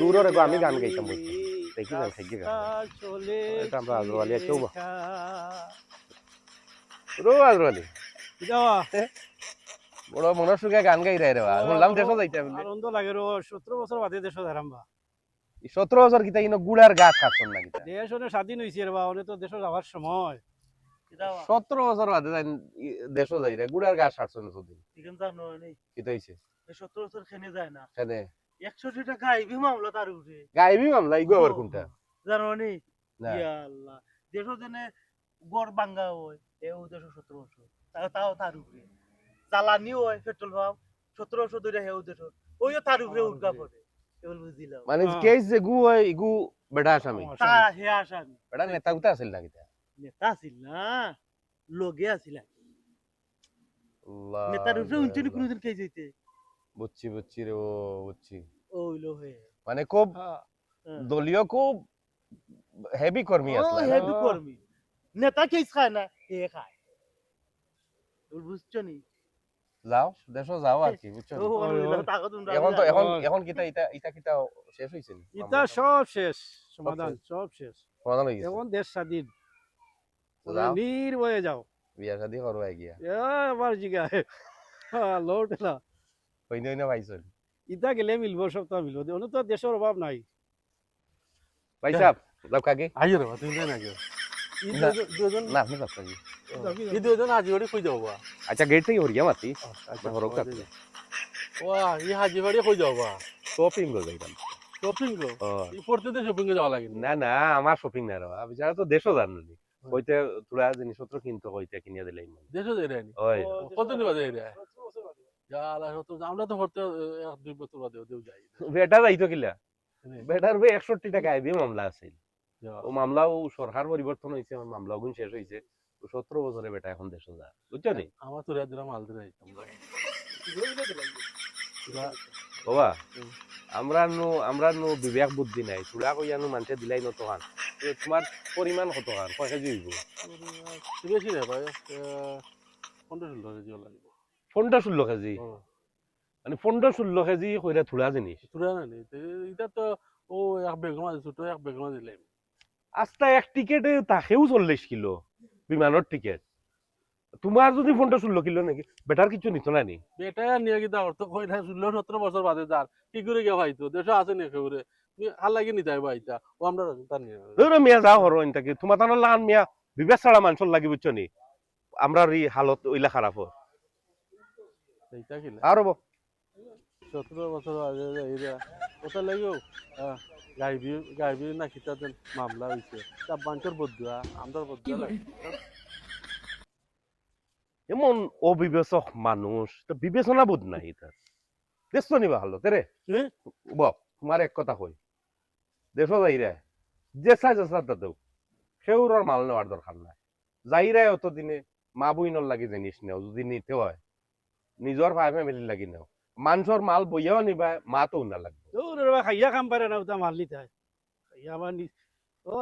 দূরের আমি গান গাইতাম বলছি। দেখি গান থাকি গান এটা আমরা আজরালি কেউ বা রো আজরালি বড় মনের সুখে গান গাই রে রে বা। শুনলাম যাইতে আনন্দ লাগে রো সতেরো বছর বাদে দেশ হারাম্বা সতেরো বছর কিতা ইনো গুড়ার গাছ কাটছন না কিতা দেশ অনেক স্বাধীন হয়েছে রে বা অনেক তো দেশ যাওয়ার সময়। সতেরো বছর বাদে যাই দেশ যাই রে গুড়ার গাছ এখান জানো নেই। কিতা হইছে। সত্তর বছর খেনে যায় না। কেনে একষট্টি টাকা গাইবি মামলা তার উপরে। গাইবি মামলা ইগো আবার কোনটা? জানো না? ইয়া আল্লাহ। দেশ জেনে গড় বাঙ্গা হয় এও দেশ সত্তর বছর। তাও তাও তার উপরে। জ্বালানি হয় পেট্রোল পাম্প। বছর ধরে হেও দেশ ওইও তার উপরে উঠকা পড়ে। মানে হ্যাঁ। কেস যে গু হয় ইগু বেটা আসামি। তা হে আসামি। বেটা নেতা না কিতা নেতা আছিল না লগে আছিল নেতার উপরে উঞ্চনি কোনদিন খেয়ে যেতে বুঝছি বুঝছি রে ও বুঝছি ওইলো হয়ে মানে খুব। দলীয় খুব হেভি কর্মী আসলে হেভি কর্মী নেতা কেস খায় না এ খায় বুঝছ নি যাও দেশ যাও আর কি বুঝছ এখন তো এখন এখন কিতা ইটা ইটা কিতা শেষ হইছে? ইটা সব শেষ সমাধান শেষ। সব শেষ। সমাধান হয়ে গেছে। এখন দেশ স্বাধীন। নির্ভয়ে যাও। বিয়া শাদি করবা গিয়া। এ আবার জিগা। লৌটেলা হইন হইন পাইছো। ইটা গেলে মিলবো সব তো মিলবো। অন্য তো দেশের অভাব নাই। ভাই সাহেব যাও কাকে। আইও রে তুমি না কেউ না। দুজন না আপনি যাও কাকে ই দুজন আজি ওড়ি কই যাব বা? আচ্ছা গেট থেকে হরিয়া মাতি। আচ্ছা হরক কাকে ওয়া ই হাজি বাড়ি কই যাব বা? শপিং করে যাইতাম। শপিং গো? ই পড়তে শপিং এ যাওয়া লাগে না? না না আমার শপিং না রে বিচারা তো দেশও জান নি কইতে তোরা জিনিসপত্র কিনতো কইতে কিনিয়া দিলাই দেশও যাই রানি ওই কত নিবা যাই রে আমরা তো পড়তে এক দুই বছর বাদে দেও যাই বেটা যাইতো কিলা বেটার ভাই একষট্টি টাকা আইবি মামলা আছিল যা। ও মামলাও সরকার পরিবর্তন হয়েছে আমার মামলা গুণ শেষ হয়েছে ও সতেরো বছরে বেটা এখন দেশে যা বুঝছ নি আমার তো দিলাম মাল দিলাই আমরা বাবা। আমরা নো আমরা নো বিবেক বুদ্ধি নাই। তুলা কইয়া নো মানুষে দিলাই নত খান তো তোমার পরিমাণ কত খান কয় কেজি হইব বেশি রে ভাই পনেরো ষোলো কেজি লাগিব পনেরো ষোলো কেজি? মানে পনেরো ষোলো কেজি কইরা থুলা জিনিস। তুরা না? নি এটা তো ও এক বেগমা ছোট এক বেগমা দিলাম আস্তা এক টিকেটে তাকেও চল্লিশ কিলো। বিমানের টিকেট। তোমার যদি পনেরো ষোলো কিলো নাকি? বেটার কিছু নিত না নি? বেটা নিয়ে গিয়ে দাও তো কই না ষোলো সতেরো বছর বাদে যার কি করে গিয়ে ভাইতো দেশ আছে নি একেবারে তুমি আর লাগে নি তাই ভাইটা ও আমরা তার নিয়ে ধরো মিয়া যাও হরো ইনতাকে তোমার তানো লান মিয়া। বিবেক ছাড়া মানুষের লাগি বুঝছ নি? আমরা ই হালত ওইলা খারাপ এইটা কি আর হব সতেরো বছর আগে এইরা ওটা লাগেও গাইবি গাইবি না খিতাতে মামলা হয়েছে তা বাঞ্চর বদুয়া আমরা বদুয়া লাগে। এমন অবিবেচক মানুষ তো বিবেচনা বোধ নাই তার। দেশ তো নিবা হলো তেরে বক তোমার এক কথা কই। দেশ যাইরে জেসা জেসা দাদেও সেউরর মাল নেওয়ার দরকার নাই। যাইরে অত দিনে মা বইনর লাগি জিনিস নেও যদি নিতে হয় নিজর ভাই ফ্যামিলি লাগি নেও। মানুষের মাল বইয়াও নিবা মা তো না লাগবে খাইয়া কাম পারে না ওটা মারলি তাই খাইয়া আমার ও